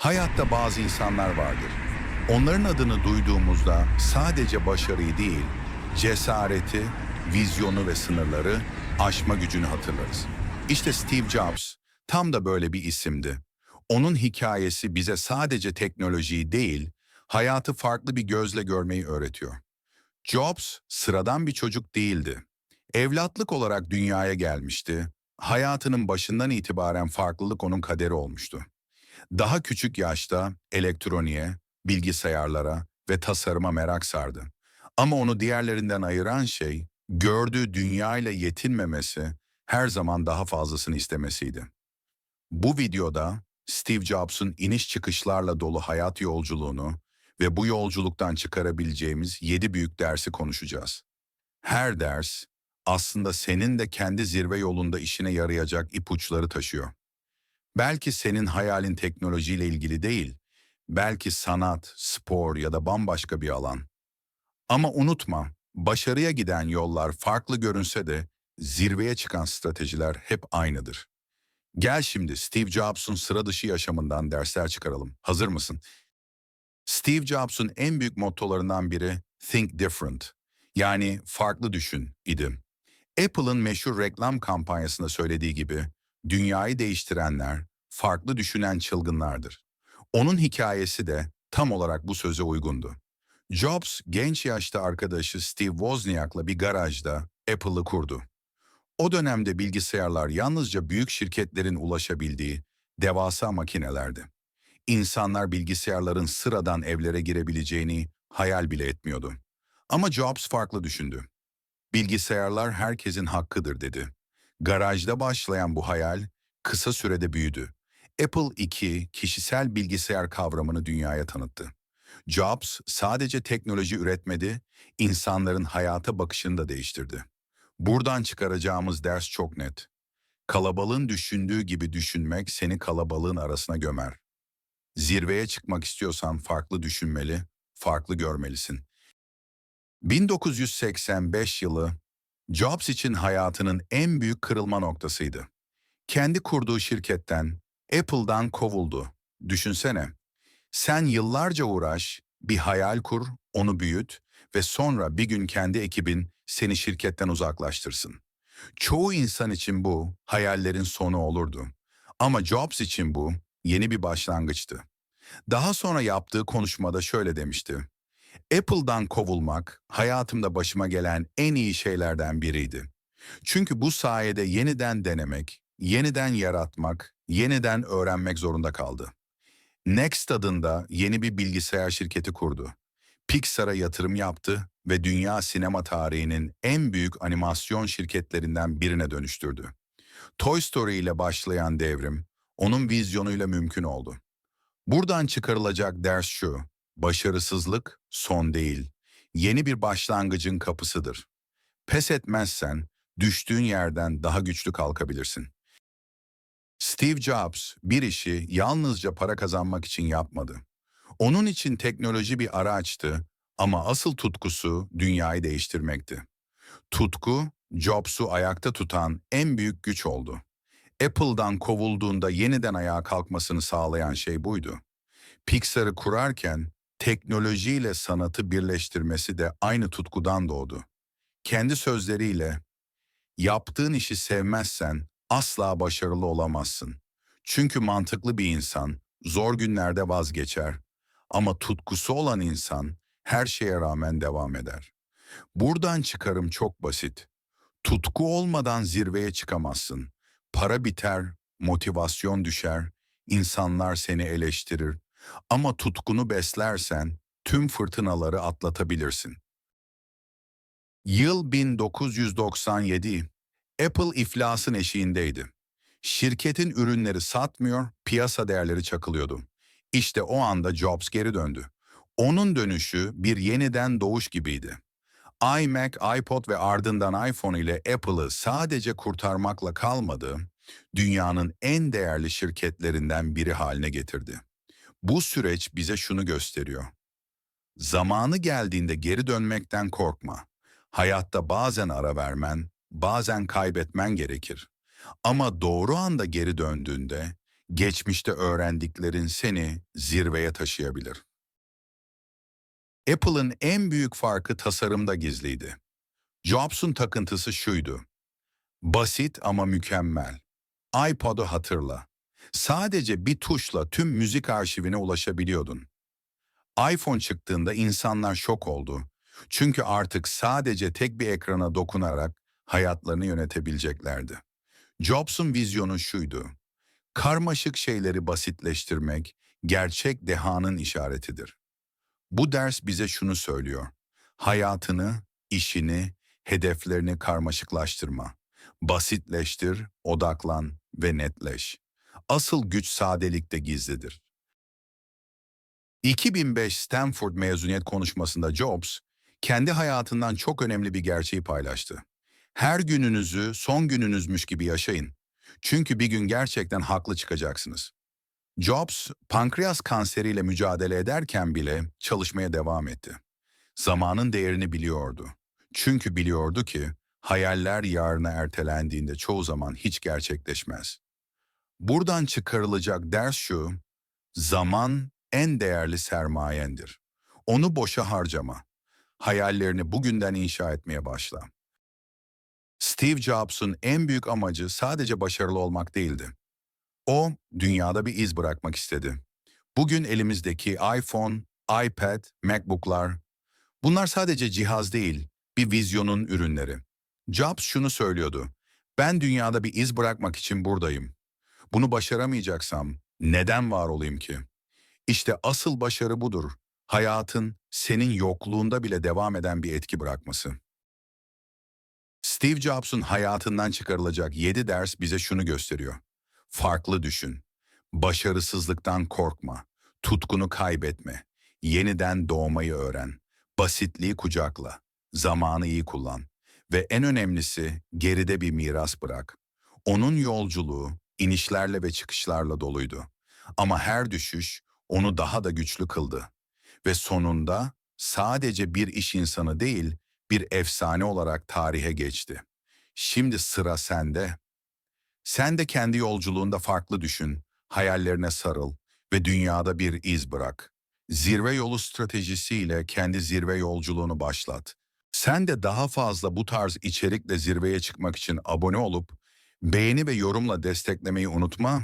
Hayatta bazı insanlar vardır. Onların adını duyduğumuzda sadece başarıyı değil, cesareti, vizyonu ve sınırları aşma gücünü hatırlarız. İşte Steve Jobs tam da böyle bir isimdi. Onun hikayesi bize sadece teknolojiyi değil, hayatı farklı bir gözle görmeyi öğretiyor. Jobs sıradan bir çocuk değildi. Evlatlık olarak dünyaya gelmişti. Hayatının başından itibaren farklılık onun kaderi olmuştu. Daha küçük yaşta elektroniğe, bilgisayarlara ve tasarıma merak sardı. Ama onu diğerlerinden ayıran şey, gördüğü dünyayla yetinmemesi, her zaman daha fazlasını istemesiydi. Bu videoda Steve Jobs'un iniş çıkışlarla dolu hayat yolculuğunu ve bu yolculuktan çıkarabileceğimiz yedi büyük dersi konuşacağız. Her ders aslında senin de kendi zirve yolunda işine yarayacak ipuçları taşıyor. Belki senin hayalin teknolojiyle ilgili değil, belki sanat, spor ya da bambaşka bir alan. Ama unutma, başarıya giden yollar farklı görünse de zirveye çıkan stratejiler hep aynıdır. Gel şimdi Steve Jobs'un sıra dışı yaşamından dersler çıkaralım. Hazır mısın? Steve Jobs'un en büyük mottolarından biri Think Different, yani farklı düşün idi. Apple'ın meşhur reklam kampanyasında söylediği gibi, dünyayı değiştirenler, farklı düşünen çılgınlardır. Onun hikayesi de tam olarak bu söze uygundu. Jobs, genç yaşta arkadaşı Steve Wozniak'la bir garajda Apple'ı kurdu. O dönemde bilgisayarlar yalnızca büyük şirketlerin ulaşabildiği devasa makinelerdi. İnsanlar bilgisayarların sıradan evlere girebileceğini hayal bile etmiyordu. Ama Jobs farklı düşündü. Bilgisayarlar herkesin hakkıdır dedi. Garajda başlayan bu hayal kısa sürede büyüdü. Apple II kişisel bilgisayar kavramını dünyaya tanıttı. Jobs sadece teknoloji üretmedi, insanların hayata bakışını da değiştirdi. Buradan çıkaracağımız ders çok net. Kalabalığın düşündüğü gibi düşünmek seni kalabalığın arasına gömer. Zirveye çıkmak istiyorsan farklı düşünmeli, farklı görmelisin. 1985 yılı Jobs için hayatının en büyük kırılma noktasıydı. Kendi kurduğu şirketten, Apple'dan kovuldu. Düşünsene. Sen yıllarca uğraş, bir hayal kur, onu büyüt ve sonra bir gün kendi ekibin seni şirketten uzaklaştırsın. Çoğu insan için bu hayallerin sonu olurdu. Ama Jobs için bu yeni bir başlangıçtı. Daha sonra yaptığı konuşmada şöyle demişti. Apple'dan kovulmak hayatımda başıma gelen en iyi şeylerden biriydi. Çünkü bu sayede yeniden denemek, yeniden yaratmak, yeniden öğrenmek zorunda kaldı. Next adında yeni bir bilgisayar şirketi kurdu. Pixar'a yatırım yaptı ve dünya sinema tarihinin en büyük animasyon şirketlerinden birine dönüştürdü. Toy Story ile başlayan devrim, onun vizyonuyla mümkün oldu. Buradan çıkarılacak ders şu, başarısızlık son değil, yeni bir başlangıcın kapısıdır. Pes etmezsen, düştüğün yerden daha güçlü kalkabilirsin. Steve Jobs bir işi yalnızca para kazanmak için yapmadı. Onun için teknoloji bir araçtı ama asıl tutkusu dünyayı değiştirmekti. Tutku, Jobs'u ayakta tutan en büyük güç oldu. Apple'dan kovulduğunda yeniden ayağa kalkmasını sağlayan şey buydu. Pixar'ı kurarken teknolojiyle sanatı birleştirmesi de aynı tutkudan doğdu. Kendi sözleriyle, yaptığın işi sevmezsen asla başarılı olamazsın. Çünkü mantıklı bir insan zor günlerde vazgeçer ama tutkusu olan insan her şeye rağmen devam eder. Buradan çıkarım çok basit. Tutku olmadan zirveye çıkamazsın. Para biter, motivasyon düşer, insanlar seni eleştirir. Ama tutkunu beslersen tüm fırtınaları atlatabilirsin. Yıl 1997. Apple iflasın eşiğindeydi. Şirketin ürünleri satmıyor, piyasa değerleri çakılıyordu. İşte o anda Jobs geri döndü. Onun dönüşü bir yeniden doğuş gibiydi. iMac, iPod ve ardından iPhone ile Apple'ı sadece kurtarmakla kalmadı, dünyanın en değerli şirketlerinden biri haline getirdi. Bu süreç bize şunu gösteriyor. Zamanı geldiğinde geri dönmekten korkma. Hayatta bazen ara vermen, bazen kaybetmen gerekir. Ama doğru anda geri döndüğünde geçmişte öğrendiklerin seni zirveye taşıyabilir. Apple'ın en büyük farkı tasarımda gizliydi. Jobs'un takıntısı şuydu. Basit ama mükemmel. iPod'u hatırla. Sadece bir tuşla tüm müzik arşivine ulaşabiliyordun. iPhone çıktığında insanlar şok oldu. Çünkü artık sadece tek bir ekrana dokunarak hayatlarını yönetebileceklerdi. Jobs'un vizyonu şuydu. Karmaşık şeyleri basitleştirmek gerçek dehanın işaretidir. Bu ders bize şunu söylüyor. Hayatını, işini, hedeflerini karmaşıklaştırma. Basitleştir, odaklan ve netleş. Asıl güç sadelikte gizlidir. 2005 Stanford mezuniyet konuşmasında Jobs, kendi hayatından çok önemli bir gerçeği paylaştı. Her gününüzü son gününüzmüş gibi yaşayın. Çünkü bir gün gerçekten haklı çıkacaksınız. Jobs, pankreas kanseriyle mücadele ederken bile çalışmaya devam etti. Zamanın değerini biliyordu. Çünkü biliyordu ki hayaller yarına ertelendiğinde çoğu zaman hiç gerçekleşmez. Buradan çıkarılacak ders şu, zaman en değerli sermayendir. Onu boşa harcama. Hayallerini bugünden inşa etmeye başla. Steve Jobs'un en büyük amacı sadece başarılı olmak değildi. O, dünyada bir iz bırakmak istedi. Bugün elimizdeki iPhone, iPad, MacBook'lar, bunlar sadece cihaz değil, bir vizyonun ürünleri. Jobs şunu söylüyordu, ben dünyada bir iz bırakmak için buradayım. Bunu başaramayacaksam neden var olayım ki? İşte asıl başarı budur. Hayatın senin yokluğunda bile devam eden bir etki bırakması. Steve Jobs'un hayatından çıkarılacak 7 ders bize şunu gösteriyor. Farklı düşün. Başarısızlıktan korkma. Tutkunu kaybetme. Yeniden doğmayı öğren. Basitliği kucakla. Zamanı iyi kullan. Ve en önemlisi geride bir miras bırak. Onun yolculuğu inişlerle ve çıkışlarla doluydu. Ama her düşüş onu daha da güçlü kıldı. Ve sonunda sadece bir iş insanı değil, bir efsane olarak tarihe geçti. Şimdi sıra sende. Sen de kendi yolculuğunda farklı düşün, hayallerine sarıl ve dünyada bir iz bırak. Zirve yolu stratejisiyle kendi zirve yolculuğunu başlat. Sen de daha fazla bu tarz içerikle zirveye çıkmak için abone olup beğeni ve yorumla desteklemeyi unutma.